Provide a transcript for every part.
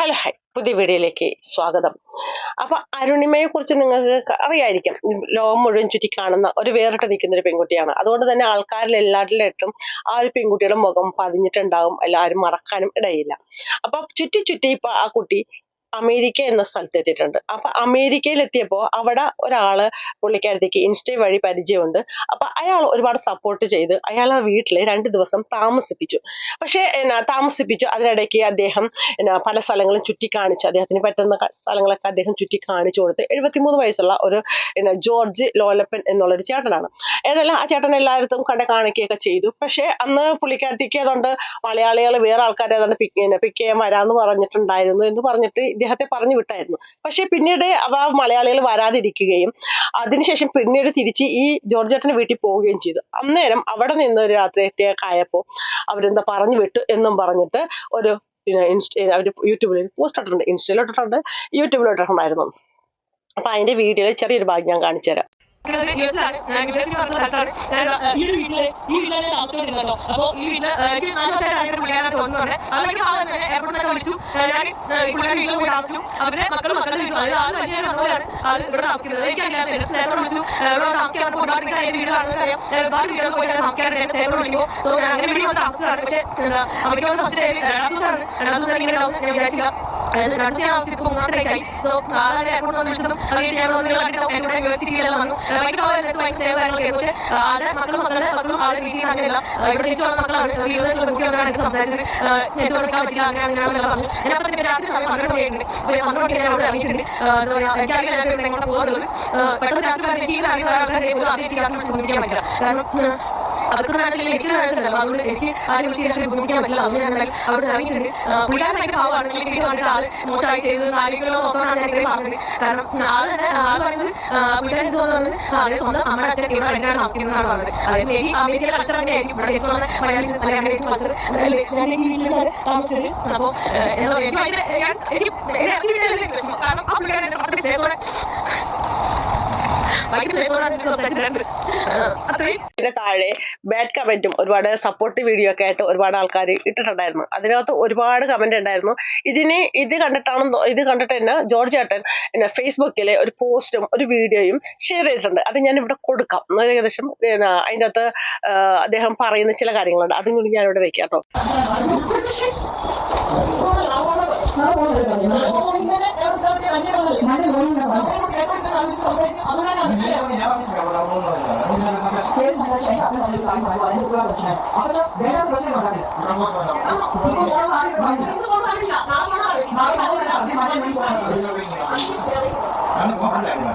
Hello high പുതിയ വീഡിയോയിലേക്ക് സ്വാഗതം. അപ്പൊ അരുണിമയെ കുറിച്ച് നിങ്ങൾക്ക് അറിയായിരിക്കും ലോകം മുഴുവൻ ചുറ്റി കാണുന്ന ഒരു വേറിട്ട് നിൽക്കുന്ന ഒരു പെൺകുട്ടിയാണ്. അതുകൊണ്ട് തന്നെ ആൾക്കാരിൽ എല്ലാവരിലും ആ ഒരു പെൺകുട്ടിയുടെ മുഖം പതിഞ്ഞിട്ടുണ്ടാവും എല്ലാവരും മറക്കാനും ഇടയില്ല. അപ്പൊ ചുറ്റി ചുറ്റി ഇപ്പൊ ആ കുട്ടി അമേരിക്ക എന്ന സ്ഥലത്ത് എത്തിയിട്ടുണ്ട്. അപ്പൊ അമേരിക്കയിൽ എത്തിയപ്പോൾ അവിടെ ഒരാൾ പുള്ളിക്കാരത്തേക്ക് ഇൻസ്റ്റ വഴി പരിചയമുണ്ട്. അപ്പൊ അയാൾ ഒരുപാട് സപ്പോർട്ട് ചെയ്ത് ആ വീട്ടിൽ രണ്ട് ദിവസം താമസിപ്പിച്ചു. പക്ഷേ എന്നാ താമസിപ്പിച്ചു. അതിനിടയ്ക്ക് അദ്ദേഹം എന്നാ പല സ്ഥലങ്ങളും ചുറ്റി കാണിച്ചു അദ്ദേഹത്തിന് പറ്റുന്ന സ്ഥലങ്ങളൊക്കെ അദ്ദേഹം ചുറ്റി കാണിച്ചു കൊടുത്ത് എഴുപത്തിമൂന്ന് വയസ്സുള്ള ഒരു എന്നാ ജോർജ് ലോലപ്പൻ എന്നുള്ളൊരു ചേട്ടനാണ്. ഏതായാലും ആ ചേട്ടൻ എല്ലായിടത്തും കണ്ട കാണിക്കുകയൊക്കെ ചെയ്തു. പക്ഷേ അന്ന് പുള്ളിക്കാരത്തേക്ക് അതുകൊണ്ട് മലയാളികൾ വേറെ ആൾക്കാരെ അതുകൊണ്ട് പിക്ക് പിക്ക് ചെയ്യാൻ വരാമെന്ന് പറഞ്ഞിട്ടുണ്ടായിരുന്നു എന്ന് പറഞ്ഞിട്ട് ഇദ്ദേഹത്തെ പറഞ്ഞു വിട്ടായിരുന്നു. പക്ഷെ പിന്നീട് അവ മലയാളികൾ വരാതിരിക്കുകയും അതിനുശേഷം പിന്നീട് തിരിച്ച് ഈ ജോർജ് വീട്ടിൽ പോവുകയും ചെയ്തു. അന്നേരം അവിടെ നിന്ന് ഒരു രാത്രിയൊക്കെ ആയപ്പോൾ അവരെന്താ പറഞ്ഞു വിട്ടു എന്നും പറഞ്ഞിട്ട് ഒരു ഇൻസ്റ്റ അവർ യൂട്യൂബിൽ പോസ്റ്റ് ഇട്ടിട്ടുണ്ട്. ഇൻസ്റ്റയിൽ ഇട്ടിട്ടുണ്ട് യൂട്യൂബിൽ ഇട്ടിട്ടുണ്ടായിരുന്നു. അപ്പൊ അതിന്റെ വീഡിയോയിൽ ചെറിയൊരു ഭാഗം ഞാൻ കാണിച്ചു തരാം ഈ വീട്ടിൽ ഈ വീട്ടിലാണ് ഞാൻ താമസിച്ചുകൊണ്ടിരുന്നത് അപ്പൊ ഈ വീട്ടിൽ എനിക്ക് നാല് വർഷമായിട്ട് പുള്ളിക്കാരനെ തോന്നുന്നുണ്ട് അതൊക്കെ ഭാഗം തന്നെ എയർപോർട്ടിൽ വിളിച്ചു ഞാൻ പുള്ളിക്കാരൻ വീട്ടിൽ പോയി താമസിച്ചു അവരുടെ മക്കളും മക്കളുടെ വീട്ടിൽ അതായത് ആൾ വലിയ വന്നവരാണ് ആൾ ഇവിടെ താമസിക്കുന്നത് എനിക്കറിയാം എന്റെ സ്നേഹത്തോട് വിളിച്ചു ഇവിടെ താമസിക്കാൻ ഒരുപാട് എനിക്ക് അതിന്റെ വീട് കാണുന്നത് അറിയാം ഒരുപാട് വീടുകൾ പോയി താമസിക്കാറുണ്ട് എന്റെ സ്നേഹത്തോട് വിളിക്കുമ്പോൾ സോ ഞാൻ അങ്ങനെ വീട്ടിൽ താമസിച്ചതാണ് പക്ഷേ അവർക്ക് വന്ന് രണ്ടാം ദിവസമാണ് രണ്ടാം ദിവസം ഇങ്ങനെ ഉണ്ടാവും ഞാൻ വിചാരിച്ചില്ല രണ്ട് ദിവസം ഞാൻ താമസിച്ചപ്പോൾ സോ ആളെ എയർപോർട്ടിൽ വന്ന് വിളിച്ചതും അത് ഞാൻ വന്ന് നിങ്ങൾ എന്നോട് യൂണിവേഴ്സിറ്റിയിലെല്ലാം വന്നു. ഭയങ്കര ഭാഗം എനിക്ക് ഭയങ്കര സ്നേഹം കാര്യങ്ങളൊക്കെ. പക്ഷേ ആടെ മക്കളും മക്കളുടെ മക്കളും ആളുടെ വീട്ടിൽ അങ്ങനെയല്ല. ഇവിടെ തിരിച്ചു വന്ന മക്കളാണ്. കുട്ടികളാണ് എനിക്ക് സംസാരിച്ചത്. നെറ്റ് കൊടുക്കാൻ പറ്റില്ല അങ്ങനെ അങ്ങനെ അങ്ങനെ പറഞ്ഞു. അപ്പോൾ തന്നെ രാത്രി സമയം പന്ത്രണ്ട് മണിയുണ്ട് അപ്പോൾ ഞാൻ പന്ത്രണ്ട് മണിക്ക് ഞാൻ അവിടെ ഇറങ്ങിയിട്ടുണ്ട്. എന്താ പറയുക എനിക്കറിയില്ല ഞാൻ ഇവിടെ എങ്ങോട്ട് പോകുന്നത് പെട്ടെന്ന് രാത്രി പറഞ്ഞ് എനിക്ക് അറിയുന്ന ആൾക്കാരെ പോലും വിളിച്ച് പറ്റില്ല. കാരണം അവർക്ക് മനസ്സിലായി എനിക്ക് മനസ്സിലല്ലോ അതുകൊണ്ട് എനിക്ക് ആരും വിളിച്ച് ബുദ്ധിമുട്ടിക്കാൻ അതുകൊണ്ട് ഞാൻ അവിടെ ഇറങ്ങിയിട്ടുണ്ട്. പുള്ളിക്കാരൻ ഭയങ്കര പാവമാണ്. നിങ്ങൾ കണ്ടിട്ട് ആൾ മോശമായി ചെയ്തത് നാല് കിലോ മൊത്തമാണ് ഞാൻ ഇത്രയും പറഞ്ഞത്. കാരണം ആൾ തന്നെ പറയുന്നത് പുള്ളിക്കാരൻ ഇത് തോന്നുന്നത് അതായത് സ്വന്തം അമ്മയുടെ അച്ഛൻ ഇവിടെ രണ്ടാണ് താമസിക്കുന്നതാണ് അതായത് ഈ അമേരിക്കയിലെ അച്ഛൻ തന്നെ ആയിരിക്കും ഇവിടെ ഏറ്റവും മലയാളി അല്ലെങ്കിൽ അമേരിക്കൻ അച്ഛൻ ഞാൻ അപ്പോൾ എന്താ പറയുക എനിക്ക് ഭയങ്കര എനിക്ക് എനിക്ക് വീട്ടിലെ പ്രശ്നം കാരണം ആ പുള്ളിക്കാരൻ സ്നേഹത്തോടെ പിന്നെ താഴെ ബാഡ് കമന്റും ഒരുപാട് സപ്പോർട്ട് വീഡിയോ ഒക്കെ ആയിട്ട് ഒരുപാട് ആൾക്കാർ ഇട്ടിട്ടുണ്ടായിരുന്നു. അതിനകത്ത് ഒരുപാട് കമന്റ് ഉണ്ടായിരുന്നു. ഇതിനെ ഇത് കണ്ടിട്ടാണ് ഇത് കണ്ടിട്ട് തന്നെ ജോർജ് ചേട്ടൻ പിന്നെ ഫേസ്ബുക്കിലെ ഒരു പോസ്റ്റും ഒരു വീഡിയോയും ഷെയർ ചെയ്തിട്ടുണ്ട്. അത് ഞാൻ ഇവിടെ കൊടുക്കാം. ഏകദേശം അതിന്റെ അകത്ത് അദ്ദേഹം പറയുന്ന ചില കാര്യങ്ങളുണ്ട്. അതും കൂടി ഞാൻ ഇവിടെ വെക്കാം കേട്ടോ. 나는 그만 할래 아니야.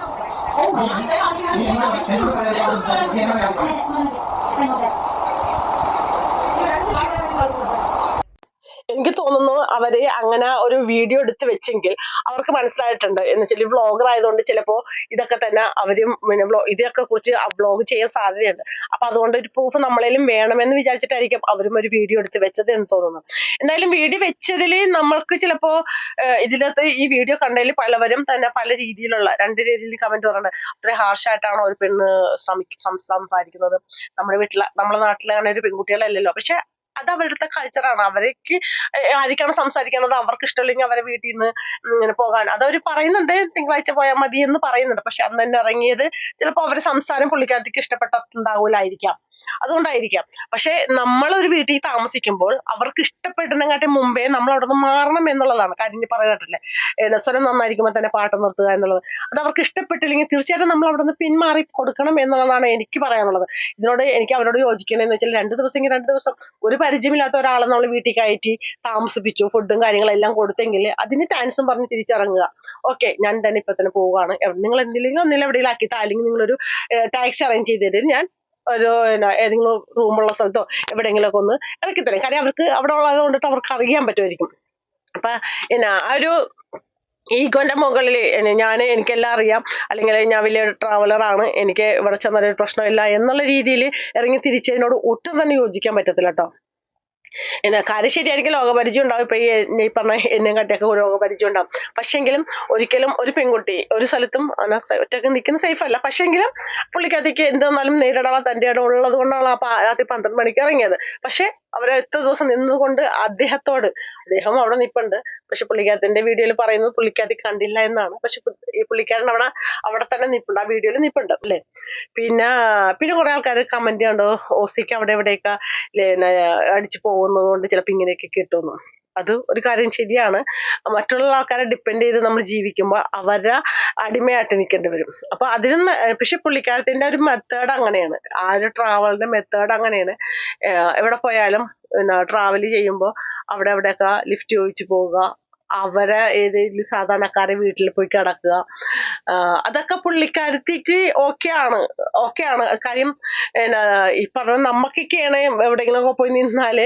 어, തോന്നുന്നു അവർ അങ്ങനെ ഒരു വീഡിയോ എടുത്ത് വെച്ചെങ്കിൽ അവർക്ക് മനസ്സിലായിട്ടുണ്ട്. എന്ന് വെച്ചാൽ വ്ളോഗർ ആയതുകൊണ്ട് ചിലപ്പോ ഇതൊക്കെ തന്നെ അവരും പിന്നെ ഇതൊക്കെ കുറിച്ച് വ്ളോഗ് ചെയ്യാൻ സാധ്യതയുണ്ട്. അപ്പൊ അതുകൊണ്ട് ഒരു പ്രൂഫ് നമ്മളേലും വേണമെന്ന് വിചാരിച്ചിട്ടായിരിക്കും അവരും ഒരു വീഡിയോ എടുത്ത് വെച്ചത് എന്ന് തോന്നുന്നു എന്തായാലും വീഡിയോ വെച്ചതിൽ നമ്മൾക്ക് ചിലപ്പോ ഇതിനകത്ത് ഈ വീഡിയോ കണ്ടതിൽ പലവരും തന്നെ പല രീതിയിലുള്ള രണ്ട് രീതിയിൽ കമന്റ് പറയുന്നത് അത്ര ഹാർഷായിട്ടാണോ ഒരു പെണ്ണ് സംസാരിക്കുന്നത്. നമ്മുടെ വീട്ടിലെ നമ്മുടെ നാട്ടിലെ അങ്ങനെ ഒരു പെൺകുട്ടികളല്ലല്ലോ. പക്ഷെ അത് അവരുടെ കൾച്ചറാണ് അവർക്ക് ആരിക്കാണ് സംസാരിക്കുന്നത് അവർക്ക് ഇഷ്ടമില്ലെങ്കിൽ അവരെ വീട്ടിൽ നിന്ന് ഇങ്ങനെ പോകാൻ. അതവർ പറയുന്നുണ്ട് തിങ്കളാഴ്ച പോയാൽ മതി എന്ന് പറയുന്നുണ്ട്. പക്ഷെ അന്ന് തന്നെ ഇറങ്ങിയത് ചിലപ്പോൾ അവരുടെ സംസാരം പുള്ളിക്കാരത്തേക്ക് ഇഷ്ടപ്പെട്ടിട്ടുണ്ടാവൂലായിരിക്കാം അതുകൊണ്ടായിരിക്കാം. പക്ഷെ ഒരു വീട്ടിൽ താമസിക്കുമ്പോൾ അവർക്ക് ഇഷ്ടപ്പെടുന്നതിനെക്കാട്ടി മുമ്പേ നമ്മൾ അവിടെ നിന്ന് മാറണം എന്നുള്ളതാണ്. കാര്യം പറയാട്ടല്ലേ സ്വരം നന്നായിരിക്കുമ്പോൾ തന്നെ പാട്ട് നിർത്തുക എന്നുള്ളത്. അത് അവർക്ക് ഇഷ്ടപ്പെട്ടില്ലെങ്കിൽ തീർച്ചയായിട്ടും നമ്മൾ അവിടെ നിന്ന് പിന്മാറി കൊടുക്കണം എന്നുള്ളതാണ് എനിക്ക് പറയാനുള്ളത്. ഇതിനോട് എനിക്ക് അവരോട് യോജിക്കണമെന്ന് വെച്ചാൽ രണ്ട് ദിവസമെങ്കിൽ രണ്ട് ദിവസം ഒരു പരിചയമില്ലാത്ത ഒരാളെ നമ്മൾ വീട്ടിൽ കയറ്റി താമസിപ്പിച്ചു. ഫുഡും കാര്യങ്ങളെല്ലാം കൊടുത്തെങ്കിൽ അതിന് താൻസും പറഞ്ഞ് തിരിച്ചിറങ്ങുക. ഓക്കെ ഞാൻ തന്നെ ഇപ്പൊ തന്നെ പോവുകയാണ് നിങ്ങൾ എന്തെങ്കിലും ഒന്നിലെവിടെയിലാക്കിയിട്ട് അല്ലെങ്കിൽ നിങ്ങളൊരു ടാക്സി അറേഞ്ച് ചെയ്ത് തരും. ഞാൻ ഒരു പിന്നെ ഏതെങ്കിലും റൂമുള്ള സ്ഥലത്തോ എവിടെയെങ്കിലുമൊക്കെ ഒന്ന് ഇറക്കി തരും. കാര്യം അവർക്ക് അവിടെ ഉള്ളത് കൊണ്ടിട്ട് അവർക്ക് അറിയാൻ പറ്റുമായിരിക്കും. അപ്പൊ എന്നാ ആ ഒരു ഈഗോന്റെ മുകളിൽ ഞാൻ എനിക്കെല്ലാം അറിയാം. അല്ലെങ്കിൽ ഞാൻ വലിയൊരു ട്രാവലറാണ് എനിക്ക് ഇവിടെ ചെന്നൊരു പ്രശ്നമില്ല എന്നുള്ള രീതിയിൽ ഇറങ്ങി തിരിച്ചതിനോട് ഒട്ടും തന്നെ യോജിക്കാൻ പറ്റത്തില്ല കേട്ടോ എന്നാ കാര്യം ശരിയായിരിക്കും ലോകപരിചയം ഉണ്ടാവും. ഇപ്പൊ ഈ പറഞ്ഞ എന്നെ കാട്ടിയൊക്കെ ലോകപരിചയം ഉണ്ടാവും. പക്ഷെങ്കിലും ഒരിക്കലും ഒരു പെൺകുട്ടി ഒരു സ്ഥലത്തും ഒറ്റയ്ക്ക് നിൽക്കുന്ന സേഫ് അല്ല. പക്ഷെങ്കിലും പുള്ളിക്കകത്തേക്ക് എന്തെന്നാലും നേരിടാനുള്ള തന്റെ ഇടം ഉള്ളത് കൊണ്ടാണ് ആ രാത്രി പന്ത്രണ്ട് മണിക്ക് ഇറങ്ങിയത്. പക്ഷെ അവരെ എത്ര ദിവസം നിന്നുകൊണ്ട് അദ്ദേഹത്തോട് അദ്ദേഹം അവിടെ നിൽപ്പുണ്ട് പക്ഷെ പുള്ളിക്കാരത്തിന്റെ വീഡിയോയിൽ പറയുന്നത് പുള്ളിക്കാരി കണ്ടില്ല എന്നാണ്. പക്ഷെ ഈ പുള്ളിക്കാരൻ അവിടെ അവിടെ തന്നെ നിൽപ്പുണ്ട് ആ വീഡിയോയിൽ നിൽപ്പുണ്ട് അല്ലേ? പിന്നെ പിന്നെ കുറെ ആൾക്കാർ കമന്റ് കണ്ടു ഓസിക്ക് അവിടെ എവിടെയൊക്കെ അടിച്ചു അടിച്ചു പോകുന്നത് കൊണ്ട് ചിലപ്പോൾ ഇങ്ങനെയൊക്കെ കിട്ടുന്നു. അത് ഒരു കാര്യം ശരിയാണ്. മറ്റുള്ള ആൾക്കാരെ ഡിപ്പെൻഡ് ചെയ്ത് നമ്മൾ ജീവിക്കുമ്പോൾ അവരെ അടിമയായിട്ട് നിൽക്കേണ്ടി വരും. അപ്പൊ അതിന് പക്ഷെ പുള്ളിക്കാലത്തിന്റെ ഒരു മെത്തേഡ് അങ്ങനെയാണ്. ആ ഒരു ട്രാവലിന്റെ മെത്തേഡ് അങ്ങനെയാണ്. എവിടെ പോയാലും ട്രാവൽ ചെയ്യുമ്പോൾ അവിടെ എവിടെയൊക്കെ ലിഫ്റ്റ് ചോദിച്ചു പോവുക അവരെ ഏതെങ്കിലും സാധാരണക്കാരെ വീട്ടിൽ പോയി കിടക്കുക. അതൊക്കെ പുള്ളിക്കാരത്തേക്ക് ഓക്കെയാണ് ഓക്കെയാണ് കാര്യം ഈ പറഞ്ഞ നമുക്കൊക്കെയാണ് എവിടെയെങ്കിലും ഒക്കെ പോയി നിന്നാൽ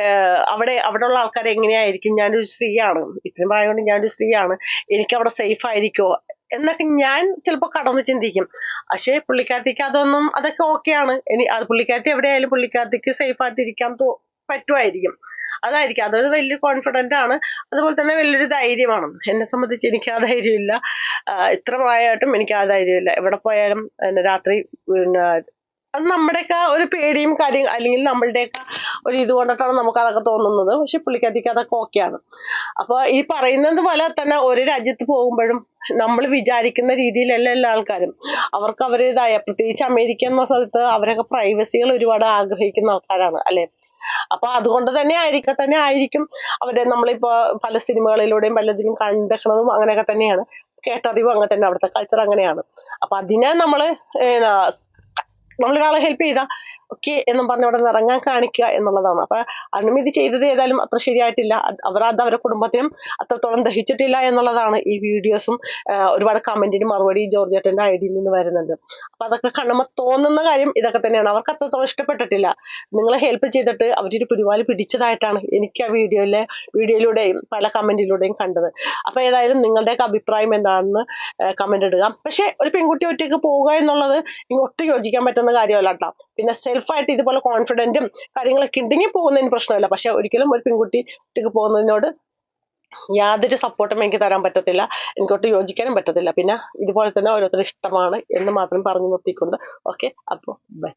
ഏഹ് അവിടെ അവിടെയുള്ള ആൾക്കാർ എങ്ങനെയായിരിക്കും? ഞാനൊരു സ്ത്രീയാണ്. ഇത്രയും പ്രായം ഞാനൊരു സ്ത്രീയാണ്. എനിക്ക് അവിടെ സേഫ് ആയിരിക്കോ എന്നൊക്കെ ഞാൻ ചിലപ്പോൾ കടന്ന് ചിന്തിക്കും. പക്ഷേ പുള്ളിക്കാരത്തേക്ക് അതൊന്നും അതൊക്കെ ഓക്കെയാണ് ഇനി അത് പുള്ളിക്കാരത്തി എവിടെയായാലും പുള്ളിക്കാരത്തേക്ക് സേഫ് ആയിട്ട് ഇരിക്കാൻ തോ പറ്റുമായിരിക്കും. അതായിരിക്കും. അതൊരു വലിയ കോൺഫിഡന്റ് ആണ്. അതുപോലെ തന്നെ വലിയൊരു ധൈര്യമാണ്. എന്നെ സംബന്ധിച്ച് എനിക്ക് ആ ധൈര്യമില്ല. ഇത്ര പ്രായമായിട്ടും എനിക്ക് ആ ധൈര്യമില്ല. എവിടെ പോയാലും രാത്രി പിന്നെ അത് നമ്മുടെയൊക്കെ ഒരു പേടിയും കാര്യം അല്ലെങ്കിൽ നമ്മളുടെയൊക്കെ ഒരു ഇത് കൊണ്ടിട്ടാണ് നമുക്ക് അതൊക്കെ തോന്നുന്നത്. പക്ഷെ പുള്ളിക്കാരിക്ക് അതൊക്കെ ഓക്കെയാണ് അപ്പോൾ ഈ പറയുന്നത് പോലെ തന്നെ ഒരു രാജ്യത്ത് പോകുമ്പോഴും നമ്മൾ വിചാരിക്കുന്ന രീതിയിലല്ല എല്ലാ ആൾക്കാരും. അവർക്ക് അവരുടേതായ പ്രത്യേകിച്ച് അമേരിക്ക എന്ന സ്ഥലത്ത് അവരൊക്കെ പ്രൈവസികൾ ഒരുപാട് ആഗ്രഹിക്കുന്ന ആൾക്കാരാണ് അല്ലെ? അപ്പൊ അതുകൊണ്ട് തന്നെ ആയിരിക്കും തന്നെ ആയിരിക്കും അവരെ നമ്മളിപ്പോ പല സിനിമകളിലൂടെയും പലതിലും കണ്ടെക്കണതും അങ്ങനെയൊക്കെ തന്നെയാണ്. കേട്ടറിവും അങ്ങനെ തന്നെ അവിടുത്തെ കൾച്ചർ അങ്ങനെയാണ്. അപ്പൊ അതിനെ നമ്മൾ നമ്മളൊരാളെ ഹെൽപ്പ് ചെയ്താ ഓക്കെ എന്നും പറഞ്ഞ് അവിടെ ഇറങ്ങാൻ കാണിക്കുക എന്നുള്ളതാണ്. അപ്പൊ അനുമതി ചെയ്തത് ഏതായാലും അത്ര ശരിയായിട്ടില്ല. അവർ അത് അവരുടെ കുടുംബത്തിനും അത്രത്തോളം ദഹിച്ചിട്ടില്ല എന്നുള്ളതാണ് ഈ വീഡിയോസും ഒരുപാട് കമന്റിന് മറുപടി ജോർജേട്ടന്റെ ഐഡിയിൽ നിന്ന് വരുന്നുണ്ട് അപ്പൊ അതൊക്കെ കാണുമ്പോൾ തോന്നുന്ന കാര്യം ഇതൊക്കെ തന്നെയാണ്. അവർക്ക് അത്രത്തോളം ഇഷ്ടപ്പെട്ടിട്ടില്ല. നിങ്ങളെ ഹെൽപ്പ് ചെയ്തിട്ട് അവരൊരു പിടിവാൽ പിടിച്ചതായിട്ടാണ് എനിക്ക് ആ വീഡിയോയിലെ വീഡിയോയിലൂടെയും പല കമന്റിലൂടെയും കണ്ടത്. അപ്പൊ ഏതായാലും നിങ്ങളുടെയൊക്കെ അഭിപ്രായം എന്താണെന്ന് കമന്റ് ഇടുക. പക്ഷെ ഒരു പെൺകുട്ടി ഒറ്റയ്ക്ക് പോവുക എന്നുള്ളത് ഒട്ടും യോജിക്കാൻ പറ്റുന്ന കാര്യമല്ല കേട്ടോ. പിന്നെ സെൽഫായിട്ട് ഇതുപോലെ കോൺഫിഡന്റും കാര്യങ്ങളൊക്കെ ഉണ്ടെങ്കിൽ പോകുന്നതിന് പ്രശ്നമില്ല. പക്ഷെ ഒരിക്കലും ഒരു പെൺകുട്ടി ഒറ്റയ്ക്ക് പോകുന്നതിനോട് യാതൊരു സപ്പോർട്ടും എനിക്ക് തരാൻ പറ്റത്തില്ല. എനിക്കൊട്ട് യോജിക്കാനും പറ്റത്തില്ല. പിന്നെ ഇതുപോലെ തന്നെ ഓരോരുത്തർ ഇഷ്ടമാണ് എന്ന് മാത്രം പറഞ്ഞു നിർത്തിക്കൊണ്ട്. ഓക്കെ അപ്പോൾ ബൈ